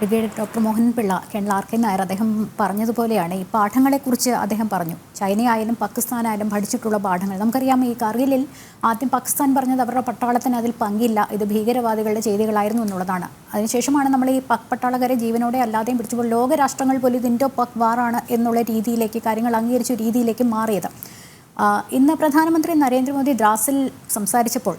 Brigadier doctor Mohan Pillai K Nair അദ്ദേഹം പറഞ്ഞതുപോലെയാണ്. ഈ പാഠങ്ങളെക്കുറിച്ച് അദ്ദേഹം പറഞ്ഞു. ചൈനയായാലും പാകിസ്ഥാനായാലും പഠിച്ചിട്ടുള്ള പാഠങ്ങൾ. നമുക്കറിയാം ഈ കാർഗിലിൽ ആദ്യം പാകിസ്ഥാൻ പറഞ്ഞത് അവരുടെ പട്ടാളത്തിന് അതിൽ പങ്കില്ല. ഇത് ഭീകരവാദികളുടെ ചെയ്തികളായിരുന്നു എന്നുള്ളതാണ്. അതിനുശേഷമാണ് നമ്മൾ ഈ പക് പട്ടാളക്കാരെ ജീവനോടെ അല്ലാതെയും പിടിച്ചപ്പോൾ ലോകരാഷ്ട്രങ്ങൾ പോലും ഇത് പക് വാറാണ് എന്നുള്ള രീതിയിലേക്ക് കാര്യങ്ങൾ അംഗീകരിച്ച രീതിയിലേക്ക് മാറിയത്. ഇന്ന് പ്രധാനമന്ത്രി നരേന്ദ്രമോദി ദ്രാസിൽ സംസാരിച്ചപ്പോൾ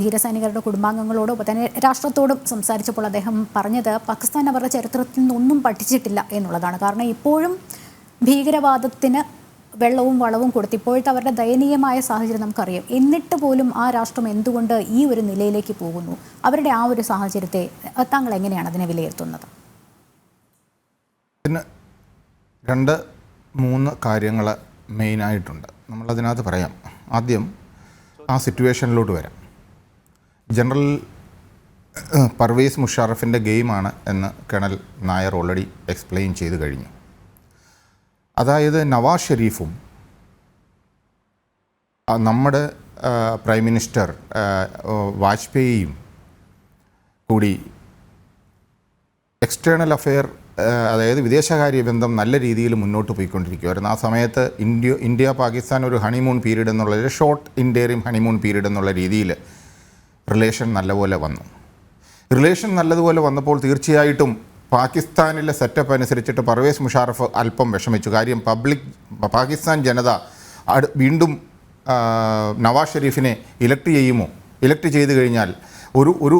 ധീരസൈനികരുടെ കുടുംബാംഗങ്ങളോടും ഒപ്പം തന്നെ രാഷ്ട്രത്തോടും സംസാരിച്ചപ്പോൾ അദ്ദേഹം പറഞ്ഞത് പാകിസ്ഥാൻ അവരുടെ ചരിത്രത്തിൽ നിന്നൊന്നും പഠിച്ചിട്ടില്ല എന്നുള്ളതാണ്. കാരണം ഇപ്പോഴും ഭീകരവാദത്തിന് വെള്ളവും വളവും കൊടുത്ത് ഇപ്പോഴത്തെ അവരുടെ ദയനീയമായ സാഹചര്യം നമുക്കറിയാം. എന്നിട്ട് പോലും ആ രാഷ്ട്രം എന്തുകൊണ്ട് ഈ ഒരു നിലയിലേക്ക് പോകുന്നു? അവരുടെ ആ ഒരു സാഹചര്യത്തെ താങ്കൾ എങ്ങനെയാണ് അതിനെ വിലയിരുത്തുന്നത്? പിന്നെ രണ്ട് മൂന്ന് കാര്യങ്ങൾ മെയിനായിട്ടുണ്ട് നമ്മളതിനകത്ത് പറയാം. ആദ്യം ആ സിറ്റുവേഷനിലോട്ട് വരാം. ജനറൽ പർവേസ് മുഷാറഫിന്റെ ഗെയിമാണ് എന്ന് കേണൽ നായർ ഓൾറെഡി എക്സ്പ്ലെയിൻ ചെയ്ത് കഴിഞ്ഞു. അതായത് നവാസ് ഷെരീഫും നമ്മുടെ പ്രൈം മിനിസ്റ്റർ വാജ്പേയിയും കൂടി എക്സ്റ്റേണൽ അഫെയർ അതായത് വിദേശകാര്യ ബന്ധം നല്ല രീതിയിൽ മുന്നോട്ട് പോയിക്കൊണ്ടിരിക്കുകയായിരുന്നു ആ സമയത്ത് ഇന്ത്യ ഇന്ത്യ പാകിസ്ഥാൻ ഒരു ഹണിമൂൺ പീരീഡ് എന്നുള്ള ഷോർട്ട് ഇൻഡേറിയം ഹണിമൂൺ പീരീഡ് എന്നുള്ള രീതിയിൽ റിലേഷൻ നല്ലപോലെ വന്നു. റിലേഷൻ നല്ലതുപോലെ വന്നപ്പോൾ തീർച്ചയായിട്ടും പാകിസ്ഥാനിലെ സെറ്റപ്പ് അനുസരിച്ചിട്ട് പർവേസ് മുഷാറഫ് അല്പം വിഷമിച്ചു. കാര്യം പബ്ലിക് പാകിസ്ഥാൻ ജനത വീണ്ടും നവാസ് ഷെരീഫിനെ ഇലക്ട് ചെയ്യുമോ? ഇലക്ട് ചെയ്തു കഴിഞ്ഞാൽ ഒരു ഒരു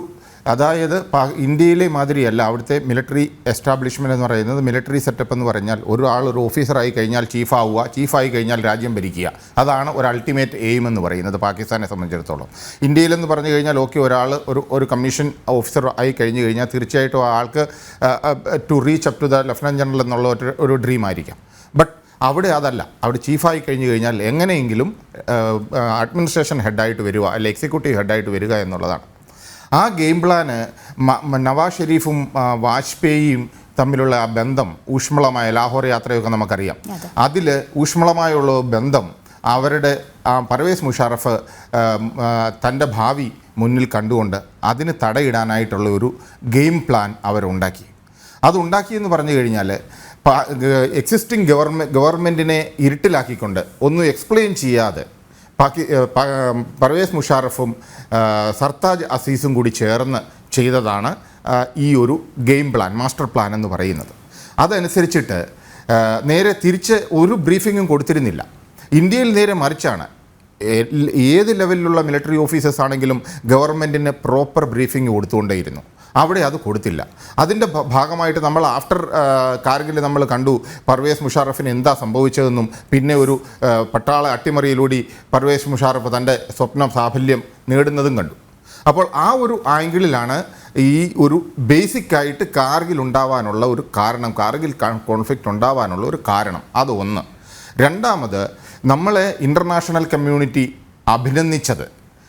അതായത് ഇന്ത്യയിലെ മാതിരിയല്ല. അവിടുത്തെ മിലിറ്ററി എസ്റ്റാബ്ലിഷ്മെന്റ് എന്ന് പറയുന്നത് മിലിറ്ററി സെറ്റപ്പ് എന്ന് പറഞ്ഞാൽ ഒരാൾ ഒരു ഓഫീസറായി കഴിഞ്ഞാൽ ചീഫാവുക ചീഫായി കഴിഞ്ഞാൽ രാജ്യം ഭരിക്കുക. അതാണ് ഒരു അൾട്ടിമേറ്റ് എയിം എന്ന് പറയുന്നത് പാകിസ്ഥാനെ സംബന്ധിച്ചിടത്തോളം. ഇന്ത്യയിലെന്ന് പറഞ്ഞു കഴിഞ്ഞാൽ ഓക്കെ ഒരാൾ ഒരു ഒരു കമ്മീഷൻ ഓഫീസർ ആയി കഴിഞ്ഞു കഴിഞ്ഞാൽ തീർച്ചയായിട്ടും ആൾക്ക് to reach up to the lieutenant general എന്നുള്ള ഒരു ഒരു ഡ്രീം ആയിരിക്കാം. ബട്ട് അവിടെ അതല്ല. അവിടെ ചീഫായി കഴിഞ്ഞു കഴിഞ്ഞാൽ എങ്ങനെയെങ്കിലും അഡ്മിനിസ്ട്രേഷൻ ഹെഡായിട്ട് വരിക അല്ലെ എക്സിക്യൂട്ടീവ് ഹെഡായിട്ട് വരിക എന്നുള്ളതാണ്. ആ ഗെയിം പ്ലാന് നവാസ് ഷെരീഫും വാജ്പേയിയും തമ്മിലുള്ള ആ ബന്ധം ഊഷ്മളമായ ലാഹോർ യാത്രയൊക്കെ നമുക്കറിയാം അതെ. അതിൽ ഊഷ്മളമായുള്ള ബന്ധം അവരുടെ ആ, പർവേസ് മുഷാറഫ് തന്റെ ഭാവി മുന്നിൽ കണ്ടുകൊണ്ട് അതിന് തടയിടാനായിട്ടുള്ള ഒരു ഗെയിം പ്ലാൻ അവരുണ്ടാക്കി അതുണ്ടാക്കിയെന്ന് പറഞ്ഞു കഴിഞ്ഞാൽ എക്സിസ്റ്റിംഗ് ഗവൺമെന്റ് ഗവൺമെന്റിനെ ഇരുട്ടിലാക്കിക്കൊണ്ട് ഒന്നും എക്സ്പ്ലെയിൻ ചെയ്യാതെ പാകി ഏഹ് പ- പർവേസ് മുഷാറഫും സർത്താജ് അസീസും കൂടി ചേർന്ന് ചെയ്തതാണ് ഈ ഒരു ഗെയിം പ്ലാൻ മാസ്റ്റർ പ്ലാൻ എന്ന് പറയുന്നത്. അതനുസരിച്ചിട്ട് നേരെ തിരിച്ച് ഒരു ബ്രീഫിങ്ങും കൊടുത്തിരുന്നില്ല. ഇന്ത്യയിൽ നേരെ മറിച്ചാണ്. ഏത് ലെവലിലുള്ള മിലിറ്ററി ഓഫീസേഴ്സ് ആണെങ്കിലും ഗവൺമെന്റിന് പ്രോപ്പർ ബ്രീഫിംഗ് കൊടുത്തുകൊണ്ടേയിരുന്നു. അവിടെ അത് കൊടുത്തില്ല. അതിന്റെ ഭാഗമായിട്ട് നമ്മൾ ആഫ്റ്റർ കാർഗിൽ നമ്മൾ കണ്ടു പർവേസ് മുഷാറഫിന് എന്താ സംഭവിച്ചതെന്നും പിന്നെ ഒരു പട്ടാള അട്ടിമറിയിലൂടെ പർവേസ് മുഷാറഫ് തന്റെ സ്വപ്നം സാഫല്യം നേടുന്നതും കണ്ടു. അപ്പോൾ ആ ഒരു ആംഗിളിലാണ് ഈ ഒരു ബേസിക്കായിട്ട് കാർഗിൽ ഉണ്ടാവാനുള്ള ഒരു കാരണം കാർഗിൽ കോൺഫ്ലിക്റ്റ് ഉണ്ടാവാനുള്ള ഒരു കാരണം. അത് ഒന്ന് രണ്ടാമത് നമ്മളെ ഇന്റർനാഷണൽ കമ്മ്യൂണിറ്റി അഭിനന്ദിച്ചത്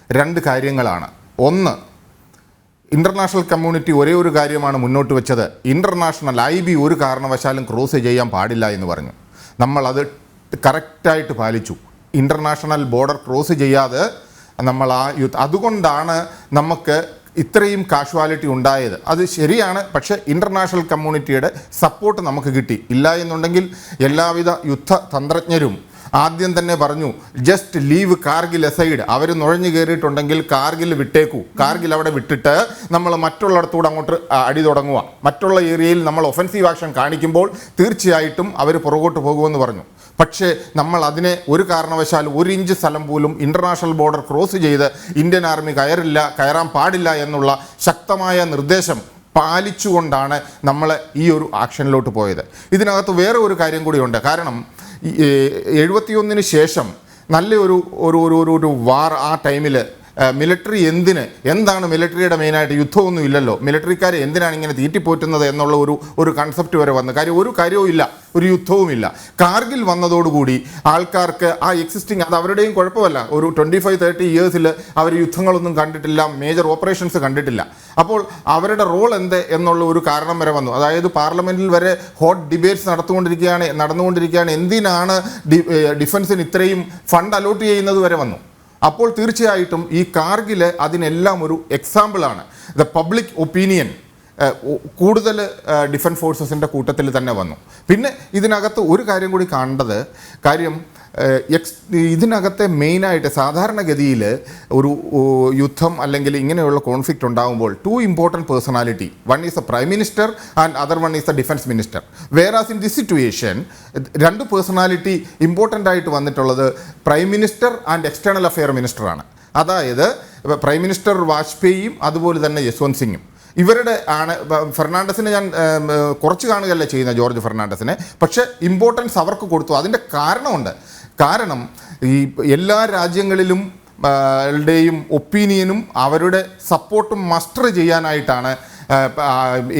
രണ്ട് കാര്യങ്ങളാണ്. ഒന്ന് ഇന്റർനാഷണൽ കമ്മ്യൂണിറ്റി ഒരേ ഒരു കാര്യമാണ് മുന്നോട്ട് വെച്ചത്. ഇന്റർനാഷണൽ ഐ ബി ഒരു കാരണവശാലും ക്രോസ് ചെയ്യാൻ പാടില്ല എന്ന് പറഞ്ഞു. നമ്മൾ നമ്മളത് കറക്റ്റായിട്ട് പാലിച്ചു. ഇന്റർനാഷണൽ ബോർഡർ ക്രോസ് ചെയ്യാതെ നമ്മൾ ആ അതുകൊണ്ടാണ് നമുക്ക് ഇത്രയും കാഷ്വാലിറ്റി ഉണ്ടായത്. അത് ശരിയാണ് പക്ഷേ ഇന്റർനാഷണൽ കമ്മ്യൂണിറ്റിയുടെ സപ്പോർട്ട് നമുക്ക് കിട്ടി. ഇല്ല എന്നുണ്ടെങ്കിൽ എല്ലാവിധ യുദ്ധ തന്ത്രജ്ഞരും ആദ്യം തന്നെ പറഞ്ഞു ജസ്റ്റ് ലീവ് കാർഗിൽ എസൈഡ് അവർ നുഴഞ്ഞു കയറിയിട്ടുണ്ടെങ്കിൽ കാർഗിൽ വിട്ടേക്കൂ. കാർഗിൽ അവിടെ വിട്ടിട്ട് നമ്മൾ മറ്റുള്ളിടത്തൂടെ അങ്ങോട്ട് അടി തുടങ്ങുക. മറ്റുള്ള ഏരിയയിൽ നമ്മൾ ഒഫൻസീവ് ആക്ഷൻ കാണിക്കുമ്പോൾ തീർച്ചയായിട്ടും അവർ പുറകോട്ട് പോകുമെന്ന് പറഞ്ഞു. പക്ഷേ നമ്മൾ അതിനെ ഒരു കാരണവശാലും ഒരു ഇഞ്ച് സ്ഥലം പോലും ഇന്റർനാഷണൽ ബോർഡർ ക്രോസ് ചെയ്ത് ഇന്ത്യൻ ആർമി കയറില്ല കയറാൻ പാടില്ല എന്നുള്ള ശക്തമായ നിർദ്ദേശം പാലിച്ചുകൊണ്ടാണ് നമ്മൾ ഈ ഒരു ആക്ഷനിലോട്ട് പോയത്. ഇതിനകത്ത് വേറെ ഒരു കാര്യം കൂടിയുണ്ട്. കാരണം എഴുപത്തിയൊന്നിന് ശേഷം നല്ലൊരു ഒരു ഒരു ഒരു വാർ ആ ടൈമിൽ മിലിറ്ററി എന്തിന്? എന്താണ് മിലിറ്ററിയുടെ മെയിനായിട്ട് യുദ്ധമൊന്നും ഇല്ലല്ലോ. മിലിറ്ററിക്കാരെ എന്തിനാണ് ഇങ്ങനെ തീറ്റിപ്പോറ്റുന്നത് എന്നുള്ള ഒരു ഒരു കൺസെപ്റ്റ് വരെ വന്നു. കാര്യം ഒരു കാര്യവും ഇല്ല ഒരു യുദ്ധവുമില്ല കാർഗിൽ വന്നതോടുകൂടി ആൾക്കാർക്ക് ആ എക്സിസ്റ്റിംഗ് അത് അവരുടെയും കുഴപ്പമല്ല. ഒരു ട്വന്റി ഫൈവ് തേർട്ടി ഇയേഴ്സിൽ അവർ യുദ്ധങ്ങളൊന്നും കണ്ടിട്ടില്ല മേജർ ഓപ്പറേഷൻസ് കണ്ടിട്ടില്ല. അപ്പോൾ അവരുടെ റോൾ എന്ത് എന്നുള്ള ഒരു കാരണം വരെ വന്നു. അതായത് പാർലമെന്റിൽ വരെ ഹോട്ട് ഡിബേറ്റ്സ് നടത്തുകൊണ്ടിരിക്കുകയാണ് നടന്നുകൊണ്ടിരിക്കുകയാണ്. എന്തിനാണ് ഡിഫൻസിന് ഇത്രയും ഫണ്ട് അലോട്ട് ചെയ്യുന്നത് വരെ വന്നു. അപ്പോൾ തീർച്ചയായിട്ടും ഈ കാർഗിൽ അതിനെല്ലാം ഒരു എക്സാമ്പിളാണ് ദ പബ്ലിക് ഒപ്പീനിയൻ കൂടുതൽ ഡിഫൻസ് ഫോഴ്സസിന്റെ കൂട്ടത്തിൽ തന്നെ വന്നു. പിന്നെ ഇതിനകത്ത് ഒരു കാര്യം കൂടി കണ്ടത് കാര്യം എക്സ് ഇതിനകത്തെ മെയിനായിട്ട് സാധാരണഗതിയിൽ ഒരു യുദ്ധം അല്ലെങ്കിൽ ഇങ്ങനെയുള്ള കോൺഫ്ലിക്റ്റ് ഉണ്ടാകുമ്പോൾ two important personality one is a prime minister and other one is a defence minister whereas in this situation രണ്ട് പേഴ്സണാലിറ്റി ഇമ്പോർട്ടന്റ് ആയിട്ട് വന്നിട്ടുള്ളത് prime minister and external affair മിനിസ്റ്ററാണ് അതായത് പ്രൈം മിനിസ്റ്റർ വാജ്പേയിയും അതുപോലെ തന്നെ യശ്വന്ത് സിംഗും. ഇവരുടെ ആണ് ഫെർണാണ്ടസിനെ ഞാൻ കുറച്ച് കാണുകയല്ല ചെയ്യുന്ന ജോർജ് ഫെർണാണ്ടസിനെ. പക്ഷേ ഇമ്പോർട്ടൻസ് അവർക്ക് കൊടുത്തു. അതിന്റെ കാരണമുണ്ട്. കാരണം ഈ എല്ലാ രാജ്യങ്ങളിലും ടെയും ഒപ്പീനിയനും അവരുടെ സപ്പോർട്ടും മസ്റ്റർ ചെയ്യാനായിട്ടാണ്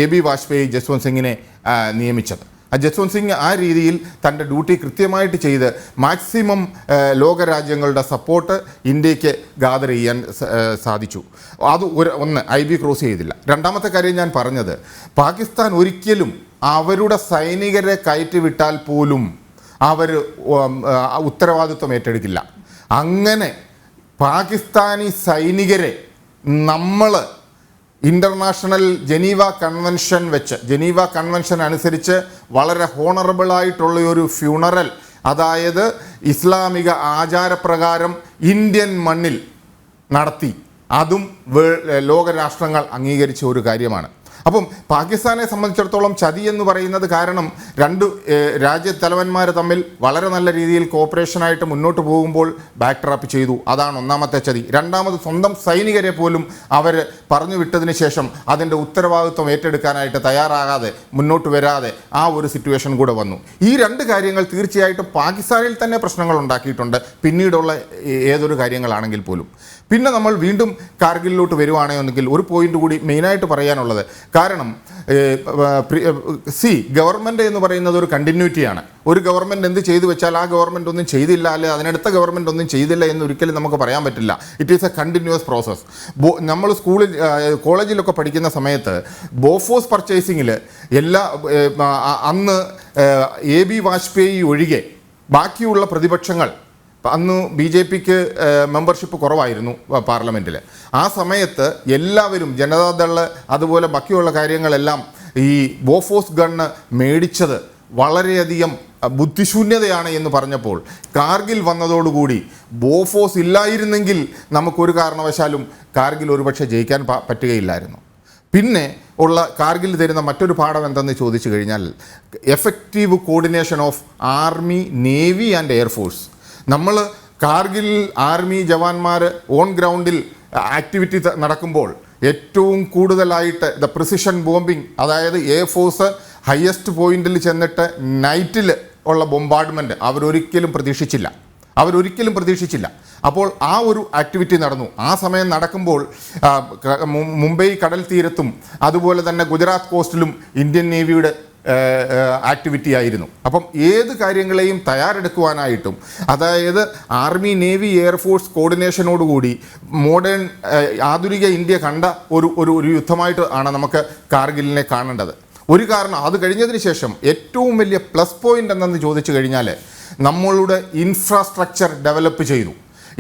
എ ബി വാജ്പേയി ജസ്വന്ത് സിംഗിനെ നിയമിച്ചത്. ജസ്വന്ത് സിംഗ് ആ രീതിയിൽ തന്റെ ഡ്യൂട്ടി കൃത്യമായിട്ട് ചെയ്ത് മാക്സിമം ലോകരാജ്യങ്ങളുടെ സപ്പോർട്ട് ഇന്ത്യയ്ക്ക് ഗാദർ ചെയ്യാൻ സാധിച്ചു. അത് ഒരു ഒന്ന് ഐ ബി ക്രോസ് ചെയ്തില്ല. രണ്ടാമത്തെ കാര്യം ഞാൻ പറഞ്ഞത് പാകിസ്ഥാൻ ഒരിക്കലും അവരുടെ സൈനികരെ കയറ്റിവിട്ടാൽ പോലും അവർ ഉത്തരവാദിത്വം ഏറ്റെടുക്കില്ല. അങ്ങനെ പാകിസ്ഥാനി സൈനികരെ നമ്മൾ ഇന്റർനാഷണൽ ജനീവ കൺവെൻഷൻ വെച്ച് ജനീവ കൺവെൻഷൻ അനുസരിച്ച് വളരെ ഹോണറബിളായിട്ടുള്ള ഒരു ഫ്യൂണറൽ അതായത് ഇസ്ലാമിക ആചാരപ്രകാരം ഇന്ത്യൻ മണ്ണിൽ നടത്തി. അതും ലോകരാഷ്ട്രങ്ങൾ അംഗീകരിച്ച ഒരു കാര്യമാണ്. അപ്പം പാകിസ്ഥാനെ സംബന്ധിച്ചിടത്തോളം ചതി എന്ന് പറയുന്നത് കാരണം രണ്ട് രാജ്യത്തലവന്മാർ തമ്മിൽ വളരെ നല്ല രീതിയിൽ കോപ്പറേഷനായിട്ട് മുന്നോട്ട് പോകുമ്പോൾ ബാക്ക് ട്രാപ്പ് ചെയ്തു. അതാണ് ഒന്നാമത്തെ ചതി. രണ്ടാമത് സ്വന്തം സൈനികരെ പോലും അവർ പറഞ്ഞു വിട്ടതിന് ശേഷം അതിന്റെ ഉത്തരവാദിത്വം ഏറ്റെടുക്കാനായിട്ട് തയ്യാറാകാതെ മുന്നോട്ട് വരാതെ ആ ഒരു സിറ്റുവേഷൻ കൂടെ വന്നു. ഈ രണ്ട് കാര്യങ്ങൾ തീർച്ചയായിട്ടും പാകിസ്ഥാനിൽ തന്നെ പ്രശ്നങ്ങൾ ഉണ്ടാക്കിയിട്ടുണ്ട്. പിന്നീടുള്ള ഏതൊരു കാര്യങ്ങളാണെങ്കിൽ പോലും. പിന്നെ നമ്മൾ വീണ്ടും കാർഗിലിലോട്ട് വരുവാണെങ്കിൽ ഒരു പോയിന്റ് കൂടി മെയിനായിട്ട് പറയാനുള്ളത്. കാരണം സി ഗവൺമെന്റ് എന്ന് പറയുന്നത് ഒരു കണ്ടിന്യൂറ്റിയാണ് ഒരു ഗവൺമെന്റ് എന്ത് ചെയ്തു വെച്ചാൽ ആ ഗവൺമെന്റ് ഒന്നും ചെയ്തില്ല അല്ലെ അതിനടുത്ത ഗവൺമെന്റ് ഒന്നും ചെയ്തില്ല എന്ന് ഒരിക്കലും നമുക്ക് പറയാൻ പറ്റില്ല. It is a continuous process നമ്മൾ സ്കൂളിൽ കോളേജിലൊക്കെ പഠിക്കുന്ന സമയത്ത് ബോഫോസ് പർച്ചേസിങ്ങിൽ എല്ലാ അന്ന് എ ബി വാജ്പേയി ഒഴികെ ബാക്കിയുള്ള പ്രതിപക്ഷങ്ങൾ അന്ന് ബി ജെ പിക്ക് മെമ്പർഷിപ്പ് കുറവായിരുന്നു പാർലമെന്റിൽ ആ സമയത്ത് എല്ലാവരും ജനതാദൾ അതുപോലെ ബാക്കിയുള്ള കാര്യങ്ങളെല്ലാം ഈ ബോഫോസ് ഗണ്ണ് മേടിച്ചത് വളരെയധികം ബുദ്ധിശൂന്യതയാണ് എന്ന് പറഞ്ഞപ്പോൾ കാർഗിൽ വന്നതോടുകൂടി ബോഫോസ് ഇല്ലായിരുന്നെങ്കിൽ നമുക്കൊരു കാരണവശാലും കാർഗിൽ ഒരുപക്ഷെ ജയിക്കാൻ പറ്റുകയില്ലായിരുന്നു. പിന്നെ ഉള്ള കാർഗിൽ തരുന്ന മറ്റൊരു പാഠം എന്തെന്ന് ചോദിച്ചു കഴിഞ്ഞാൽ effective coordination of army navy and air force നമ്മൾ കാർഗിൽ ആർമി ജവാന്മാർ ഓൺ ഗ്രൗണ്ടിൽ ആക്ടിവിറ്റി നടക്കുമ്പോൾ ഏറ്റവും കൂടുതലായിട്ട് ദ പ്രിസിഷൻ ബോംബിംഗ് അതായത് എയർഫോഴ്സ് ഹയസ്റ്റ് പോയിന്റിൽ ചെന്നിട്ട് നൈറ്റിൽ ഉള്ള ബോംബാർഡ്മെന്റ് അവരൊരിക്കലും പ്രതീക്ഷിച്ചില്ല. അവരൊരിക്കലും പ്രതീക്ഷിച്ചില്ല. അപ്പോൾ ആ ഒരു ആക്ടിവിറ്റി നടന്നു. ആ സമയം നടക്കുമ്പോൾ മുംബൈ കടൽ തീരത്തും അതുപോലെ തന്നെ ഗുജറാത്ത് കോസ്റ്റിലും ഇന്ത്യൻ നേവിയുടെ ആക്ടിവിറ്റി ആയിരുന്നു. അപ്പം ഏത് കാര്യങ്ങളെയും തയ്യാറെടുക്കുവാനായിട്ടും അതായത് ആർമി നേവി എയർഫോഴ്സ് കോർഡിനേഷനോടുകൂടി മോഡേൺ ആധുനിക ഇന്ത്യ കണ്ട ഒരു ഒരു യുദ്ധമായിട്ട് ആണ് നമുക്ക് കാർഗിലിനെ കാണേണ്ടത്. ഒരു കാരണം അത് കഴിഞ്ഞതിന് ശേഷം ഏറ്റവും വലിയ പ്ലസ് പോയിന്റ് എന്തെന്ന് ചോദിച്ചു കഴിഞ്ഞാൽ നമ്മളുടെ ഇൻഫ്രാസ്ട്രക്ചർ ഡെവലപ്പ് ചെയ്തു.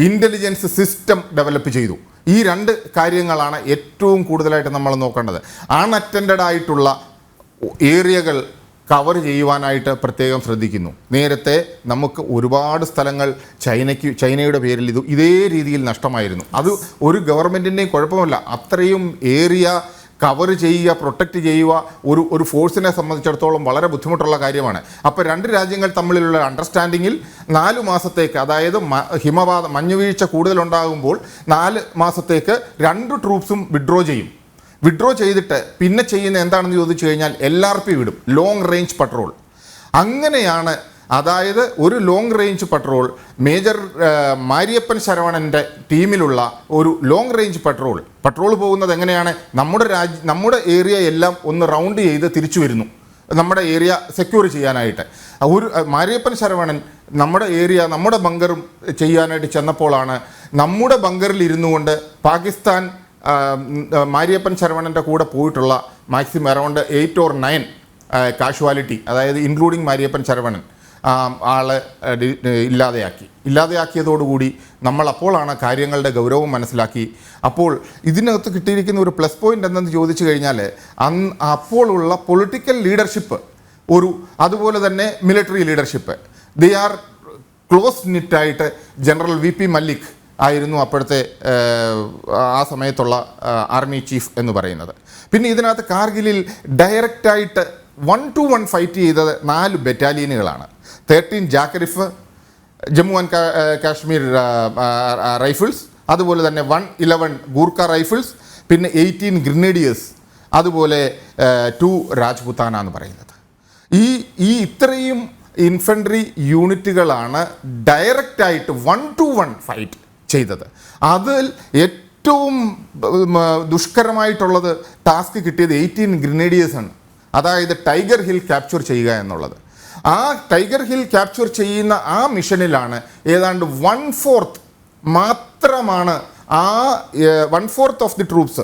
ഇന്റലിജൻസ് സിസ്റ്റം ഡെവലപ്പ് ചെയ്തു. ഈ രണ്ട് കാര്യങ്ങളാണ് ഏറ്റവും കൂടുതലായിട്ട് നമ്മൾ നോക്കേണ്ടത്. അൺഅറ്റൻഡഡ് ആയിട്ടുള്ള ഏരിയകൾ കവർ ചെയ്യുവാനായിട്ട് പ്രത്യേകം ശ്രദ്ധിക്കുന്നു. നേരത്തെ നമുക്ക് ഒരുപാട് സ്ഥലങ്ങൾ ചൈനയ്ക്ക് ചൈനയുടെ പേരിൽ ഇത് ഇതേ രീതിയിൽ നഷ്ടമായിരുന്നു. അത് ഒരു ഗവൺമെന്റിന്റെയും കുഴപ്പമല്ല. അത്രയും ഏരിയ കവർ ചെയ്യുക പ്രൊട്ടക്റ്റ് ചെയ്യുക ഒരു ഒരു ഫോഴ്സിനെ സംബന്ധിച്ചിടത്തോളം വളരെ ബുദ്ധിമുട്ടുള്ള കാര്യമാണ്. അപ്പോൾ രണ്ട് രാജ്യങ്ങൾ തമ്മിലുള്ള അണ്ടർസ്റ്റാൻഡിങ്ങിൽ നാല് മാസത്തേക്ക് അതായത് ഹിമപാതം മഞ്ഞുവീഴ്ച കൂടുതലുണ്ടാകുമ്പോൾ നാല് മാസത്തേക്ക് രണ്ട് ട്രൂപ്സും വിഡ്രോ ചെയ്യും. വിഡ്രോ ചെയ്തിട്ട് പിന്നെ ചെയ്യുന്ന എന്താണെന്ന് ചോദിച്ചു കഴിഞ്ഞാൽ എൽ ആർ പി വിടും. ലോങ് റേഞ്ച് പട്രോൾ അങ്ങനെയാണ് അതായത് ഒരു long range patrol major Mariappan ശരവണന്റെ ടീമിലുള്ള ഒരു ലോങ് റേഞ്ച് പട്രോൾ പട്രോൾ പോകുന്നത് എങ്ങനെയാണ്? നമ്മുടെ രാജ്യ നമ്മുടെ ഏരിയ എല്ലാം ഒന്ന് റൗണ്ട് ചെയ്ത് തിരിച്ചു വരുന്നു. നമ്മുടെ ഏരിയ സെക്യൂർ ചെയ്യാനായിട്ട്. ഒരു മാരിയപ്പൻ ശരവണൻ നമ്മുടെ ഏരിയ നമ്മുടെ ബങ്കറും ചെയ്യാനായിട്ട് ചെന്നപ്പോഴാണ് നമ്മുടെ ബങ്കറിൽ ഇരുന്നു കൊണ്ട് പാകിസ്ഥാൻ മാരിയപ്പൻ ശരവണന്റെ കൂടെ പോയിട്ടുള്ള maximum around eight or nine casualty അതായത് ഇൻക്ലൂഡിങ് മാരിയപ്പൻ ശരവണൻ ആളെ ഇല്ലാതെയാക്കി. ഇല്ലാതെയാക്കിയതോടുകൂടി നമ്മൾ അപ്പോഴാണ് കാര്യങ്ങളുടെ ഗൗരവം മനസ്സിലാക്കി. അപ്പോൾ ഇതിനകത്ത് കിട്ടിയിരിക്കുന്ന ഒരു പ്ലസ് പോയിന്റ് എന്തെന്ന് ചോദിച്ചു കഴിഞ്ഞാൽ അന്ന് അപ്പോഴുള്ള പൊളിറ്റിക്കൽ ലീഡർഷിപ്പ് ഒരു അതുപോലെ തന്നെ military leadership they are close നിറ്റായിട്ട് general V P Malik ആയിരുന്നു അപ്പോഴത്തെ ആ സമയത്തുള്ള ആർമി ചീഫ് എന്ന് പറയുന്നത്. പിന്നെ ഇതിനകത്ത് കാർഗിലിൽ ഡയറക്റ്റായിട്ട് വൺ ടു വൺ ഫൈറ്റ് ചെയ്തത് നാല് ബറ്റാലിയനുകളാണ്. Thirteen ജാക്കരിഫ് Jammu and Kashmir rifles അതുപോലെ തന്നെ വൺ ഇലവൻ ഗൂർഖ റൈഫിൾസ് പിന്നെ എയ്റ്റീൻ ഗ്രനേഡിയേഴ്സ് അതുപോലെ ടു രാജ്പുത്താന എന്ന് പറയുന്നത്. ഈ ഈ ഇത്രയും ഇൻഫൻട്രി യൂണിറ്റുകളാണ് ഡയറക്റ്റായിട്ട് വൺ ടു വൺ ഫൈറ്റ് ചെയ്തത്. അതിൽ ഏറ്റവും ദുഷ്കരമായിട്ടുള്ളത് ടാസ്ക് കിട്ടിയത് എയ്റ്റീൻ ഗ്രനേഡിയേഴ്സാണ്. അതായത് ടൈഗർ ഹിൽ ക്യാപ്ചർ ചെയ്യുക എന്നുള്ളത്. ആ ടൈഗർ ഹിൽ ക്യാപ്ചർ ചെയ്യുന്ന ആ മിഷനിലാണ് ഏതാണ്ട് വൺ ഫോർത്ത് മാത്രമാണ് ആ one fourth of the troops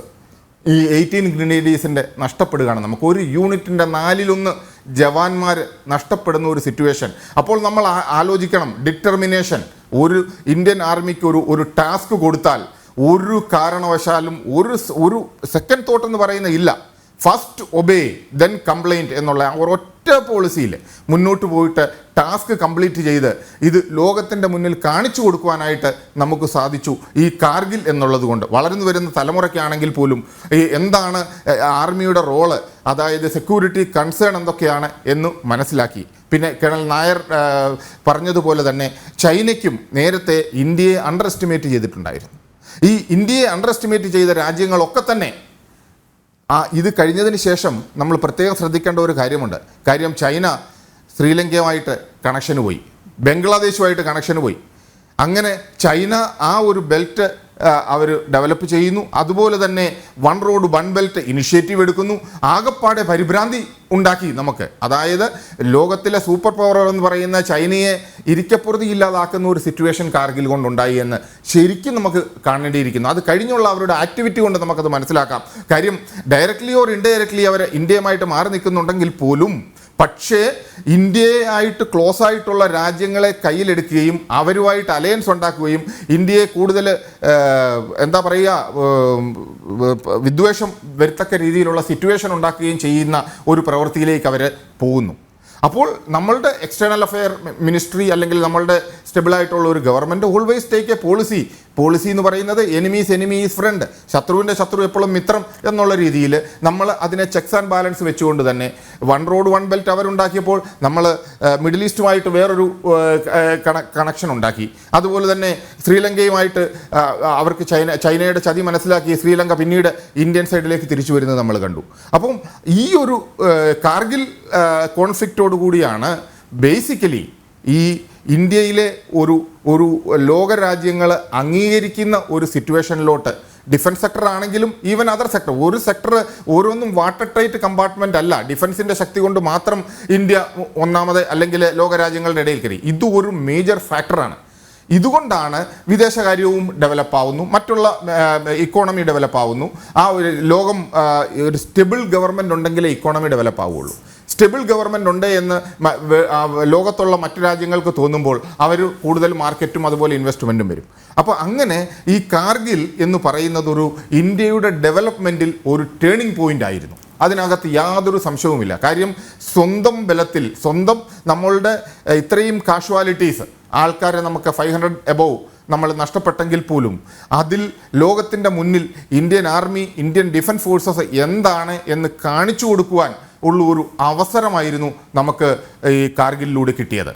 ഈ എയ്റ്റീൻ ഗ്രനേഡിയേഴ്സിന്റെ നഷ്ടപ്പെടുകയാണ്. നമുക്ക് ഒരു യൂണിറ്റിന്റെ നാലിലൊന്ന് ജവാന്മാർ നഷ്ടപ്പെടുന്ന ഒരു സിറ്റുവേഷൻ. അപ്പോൾ നമ്മൾ ആലോചിക്കണം. ഡിറ്റർമിനേഷൻ. ഒരു ഇന്ത്യൻ ആർമിക്ക് ഒരു ഒരു ടാസ്ക് കൊടുത്താൽ ഒരു കാരണവശാലും ഒരു ഒരു സെക്കൻഡ് തോട്ട് എന്ന് പറയുന്ന ഇല്ല. ഫസ്റ്റ് ഒബേ ദെൻ കംപ്ലൈന്റ് എന്നുള്ള ആ ഒരൊറ്റ പോളിസിയിൽ മുന്നോട്ട് പോയിട്ട് ടാസ്ക് കംപ്ലീറ്റ് ചെയ്ത് ഇത് ലോകത്തിന്റെ മുന്നിൽ കാണിച്ചു കൊടുക്കുവാനായിട്ട് നമുക്ക് സാധിച്ചു ഈ കാർഗിൽ എന്നുള്ളത് കൊണ്ട്. വളർന്നു വരുന്ന തലമുറയ്ക്കാണെങ്കിൽ പോലും ഈ എന്താണ് ആർമിയുടെ റോൾ അതായത് സെക്യൂരിറ്റി കൺസേൺ എന്തൊക്കെയാണ് എന്ന് മനസ്സിലാക്കി. പിന്നെ കേണൽ നായർ പറഞ്ഞതുപോലെ തന്നെ ചൈനയ്ക്കും നേരത്തെ ഇന്ത്യയെ അണ്ടർ എസ്റ്റിമേറ്റ് ചെയ്തിട്ടുണ്ടായിരുന്നു. ഈ ഇന്ത്യയെ അണ്ടർ എസ്റ്റിമേറ്റ് ചെയ്ത രാജ്യങ്ങളൊക്കെ തന്നെ ആ ഇത് കഴിഞ്ഞതിന് ശേഷം നമ്മൾ പ്രത്യേകം ശ്രദ്ധിക്കേണ്ട ഒരു കാര്യമുണ്ട്. കാര്യം ചൈന ശ്രീലങ്കയുമായിട്ട് കണക്ഷന് പോയി. ബംഗ്ലാദേശുമായിട്ട് കണക്ഷന് പോയി. അങ്ങനെ ചൈന ആ ഒരു ബെൽറ്റ് അവർ ഡെവലപ്പ് ചെയ്യുന്നു. അതുപോലെ തന്നെ one road one belt initiative എടുക്കുന്നു. ആകപ്പാടെ പരിഭ്രാന്തി ഉണ്ടാക്കി നമുക്ക്. അതായത് ലോകത്തിലെ സൂപ്പർ പവർ എന്ന് പറയുന്ന ചൈനയെ ഇരിക്കപ്പുറതി ഇല്ലാതാക്കുന്ന ഒരു സിറ്റുവേഷൻ കാർഗിൽ കൊണ്ടുണ്ടായി എന്ന് ശരിക്കും നമുക്ക് കാണേണ്ടിയിരിക്കുന്നു. അത് കഴിഞ്ഞുള്ള അവരുടെ ആക്ടിവിറ്റി കൊണ്ട് നമുക്കത് മനസ്സിലാക്കാം. കാര്യം ഡയറക്റ്റ്ലി ഓർ ഇൻഡയറക്ട്ലി അവർ ഇന്ത്യയുമായിട്ട് മാറി നിൽക്കുന്നുണ്ടെങ്കിൽ പോലും പക്ഷേ ഇന്ത്യയായിട്ട് ക്ലോസ് ആയിട്ടുള്ള രാജ്യങ്ങളെ കയ്യിലെടുക്കുകയും അവരുമായിട്ട് അലയൻസ് ഉണ്ടാക്കുകയും ഇന്ത്യയെ കൂടുതൽ എന്താ പറയുക വിദ്വേഷം വരുത്തക്ക രീതിയിലുള്ള സിറ്റുവേഷൻ ഉണ്ടാക്കുകയും ചെയ്യുന്ന ഒരു പ്രവൃത്തിയിലേക്ക് അവർ പോകുന്നു. അപ്പോൾ നമ്മളുടെ എക്സ്റ്റേണൽ അഫെയർ മിനിസ്ട്രി അല്ലെങ്കിൽ നമ്മളുടെ സ്റ്റെബിളായിട്ടുള്ള ഒരു government always take a policy policy എന്ന് പറയുന്നത് എനിമീസ് എനിമീസ് ഫ്രണ്ട് ശത്രുവിന്റെ ശത്രു എപ്പോഴും മിത്രം എന്നുള്ള രീതിയിൽ നമ്മൾ അതിനെ ചെക്സ് ആൻഡ് ബാലൻസ് വെച്ചുകൊണ്ട് തന്നെ വൺ റോഡ് വൺ ബെൽറ്റ് അവരുണ്ടാക്കിയപ്പോൾ നമ്മൾ മിഡിൽ ഈസ്റ്റുമായിട്ട് വേറൊരു കണക്ഷൻ ഉണ്ടാക്കി. അതുപോലെ തന്നെ ശ്രീലങ്കയുമായിട്ട് അവർക്ക് ചൈന ചൈനയുടെ ചതി മനസ്സിലാക്കി ശ്രീലങ്ക പിന്നീട് ഇന്ത്യൻ സൈഡിലേക്ക് തിരിച്ചു വരുന്നത് നമ്മൾ കണ്ടു. അപ്പം ഈ ഒരു കാർഗിൽ കോൺഫ്ലിക്റ്റോടുകൂടിയാണ് ബേസിക്കലി ഈ ഇന്ത്യയിലെ ഒരു ഒരു ലോകരാജ്യങ്ങൾ അംഗീകരിക്കുന്ന ഒരു സിറ്റുവേഷനിലോട്ട് ഡിഫൻസ് സെക്ടർ ആണെങ്കിലും ഈവൻ അതർ സെക്ടർ ഒരു സെക്ടർ ഓരോന്നും വാട്ടർ ടൈറ്റ് കമ്പാർട്ട്മെന്റ് അല്ല. ഡിഫൻസിന്റെ ശക്തി കൊണ്ട് മാത്രം ഇന്ത്യ ഒന്നാമത് അല്ലെങ്കിൽ ലോകരാജ്യങ്ങളുടെ ഇടയിൽ കയറി. ഇത് ഒരു മേജർ ഫാക്ടറാണ് ഇതുകൊണ്ടാണ് വിദേശകാര്യവും ഡെവലപ്പ് ആവുന്നു. മറ്റുള്ള ഇക്കോണമി ഡെവലപ്പ് ആവുന്നു. ആ ഒരു ലോകം ഒരു സ്റ്റെബിൾ ഗവൺമെന്റ് ഉണ്ടെങ്കിലേ ഇക്കോണമി ഡെവലപ്പ് ആവുള്ളൂ. സ്റ്റെബിൾ ഗവൺമെന്റ് ഉണ്ട് എന്ന് ലോകത്തുള്ള മറ്റു രാജ്യങ്ങൾക്ക് തോന്നുമ്പോൾ അവർ കൂടുതൽ മാർക്കറ്റും അതുപോലെ ഇൻവെസ്റ്റ്മെന്റും വരും. അപ്പോൾ അങ്ങനെ ഈ കാർഗിൽ എന്ന് പറയുന്നത് ഒരു ഇന്ത്യയുടെ ഡെവലപ്മെന്റിൽ ഒരു ടേണിംഗ് പോയിന്റ് ആയിരുന്നു. അതിനകത്ത് യാതൊരു സംശയവുമില്ല. കാര്യം സ്വന്തം ബലത്തിൽ സ്വന്തം നമ്മളുടെ ഇത്രയും കാഷ്വാലിറ്റീസ് ആൾക്കാരെ നമുക്ക് ഫൈവ് ഹൺഡ്രഡ് എബോവ് നമ്മൾ നഷ്ടപ്പെട്ടെങ്കിൽ പോലും അതിൽ ലോകത്തിന്റെ മുന്നിൽ Indian army Indian defence forces എന്താണ് എന്ന് കാണിച്ചു കൊടുക്കുവാൻ ഉള്ള ഒരു അവസരമായിരുന്നു നമുക്ക് ഈ കാർഗിലിലൂടെ കിട്ടിയത്.